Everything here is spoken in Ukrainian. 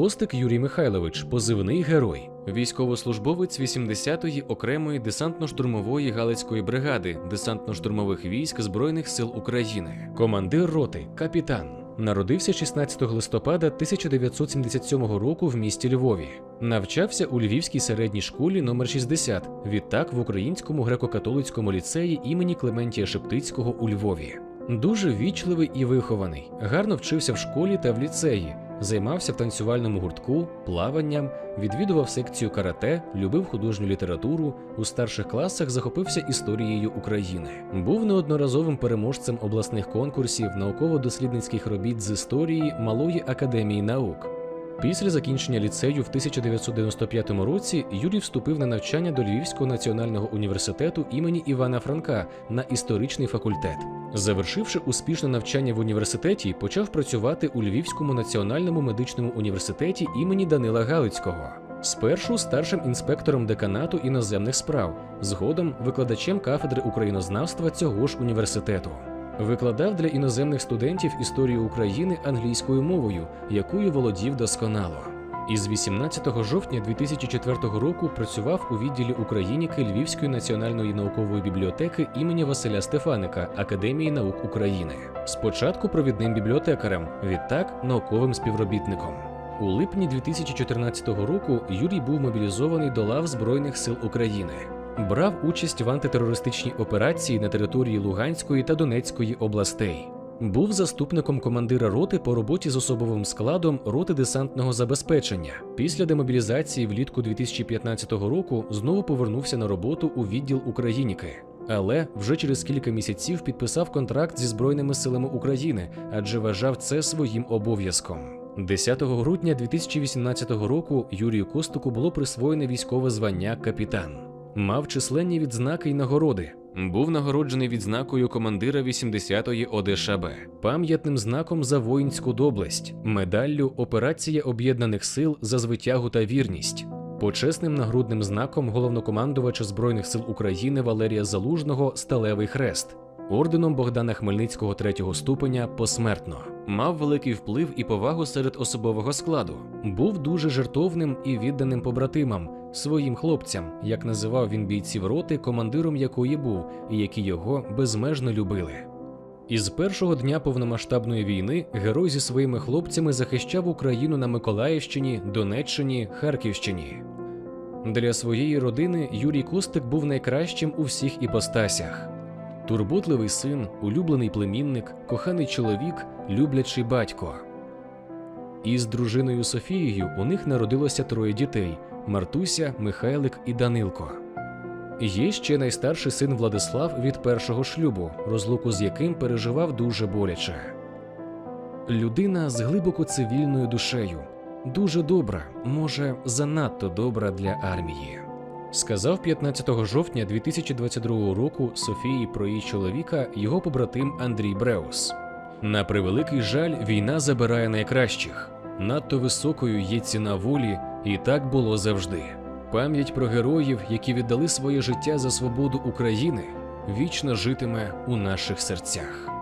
Костик Юрій Михайлович, позивний герой, військовослужбовець 80-ї окремої десантно-штурмової галицької бригади десантно-штурмових військ Збройних сил України, командир роти, капітан. Народився 16 листопада 1977 року в місті Львові. Навчався у Львівській середній школі номер 60, відтак в Українському греко-католицькому ліцеї імені Клементія Шептицького у Львові. Дуже вічливий і вихований, гарно вчився в школі та в ліцеї, займався в танцювальному гуртку, плаванням, відвідував секцію карате, любив художню літературу, у старших класах захопився історією України. Був неодноразовим переможцем обласних конкурсів, науково-дослідницьких робіт з історії Малої академії наук. Після закінчення ліцею в 1995 році Юрій вступив на навчання до Львівського національного університету імені Івана Франка на історичний факультет. Завершивши успішне навчання в університеті, почав працювати у Львівському національному медичному університеті імені Данила Галицького. Спершу старшим інспектором деканату іноземних справ, згодом викладачем кафедри українознавства цього ж університету. Викладав для іноземних студентів історію України англійською мовою, якою володів досконало. Із 18 жовтня 2004 року працював у відділі Україніки Львівської національної наукової бібліотеки імені Василя Стефаника Академії наук України. Спочатку провідним бібліотекарем, відтак науковим співробітником. У липні 2014 року Юрій був мобілізований до лав Збройних сил України. Брав участь в антитерористичній операції на території Луганської та Донецької областей. Був заступником командира роти по роботі з особовим складом роти десантного забезпечення. Після демобілізації влітку 2015 року знову повернувся на роботу у відділ Україніки. Але вже через кілька місяців підписав контракт зі Збройними силами України, адже вважав це своїм обов'язком. 10 грудня 2018 року Юрію Костуку було присвоєне військове звання капітан. Мав численні відзнаки й нагороди. Був нагороджений відзнакою командира 80-ї ОДШБ, пам'ятним знаком за воїнську доблесть, медаллю Операція Об'єднаних Сил за звитягу та вірність, почесним нагрудним знаком головнокомандувача Збройних сил України Валерія Залужного Сталевий Хрест, орденом Богдана Хмельницького третього ступеня посмертно. Мав великий вплив і повагу серед особового складу. Був дуже жертовним і відданим побратимам, своїм хлопцям, як називав він бійців роти, командиром якої був, і які його безмежно любили. Із першого дня повномасштабної війни герой зі своїми хлопцями захищав Україну на Миколаївщині, Донеччині, Харківщині. Для своєї родини Юрій Костик був найкращим у всіх іпостасях. Турботливий син, улюблений племінник, коханий чоловік, люблячий батько. Із дружиною Софією у них народилося троє дітей: Мартуся, Михайлик і Данилко. Є ще найстарший син Владислав від першого шлюбу, розлуку з яким переживав дуже боляче. Людина з глибоко цивільною душею, дуже добра, може, занадто добра для армії. Сказав 15 жовтня 2022 року Софії про її чоловіка його побратим Андрій Бреус. На превеликий жаль, війна забирає найкращих. Надто високою є ціна волі, і так було завжди. Пам'ять про героїв, які віддали своє життя за свободу України, вічно житиме у наших серцях.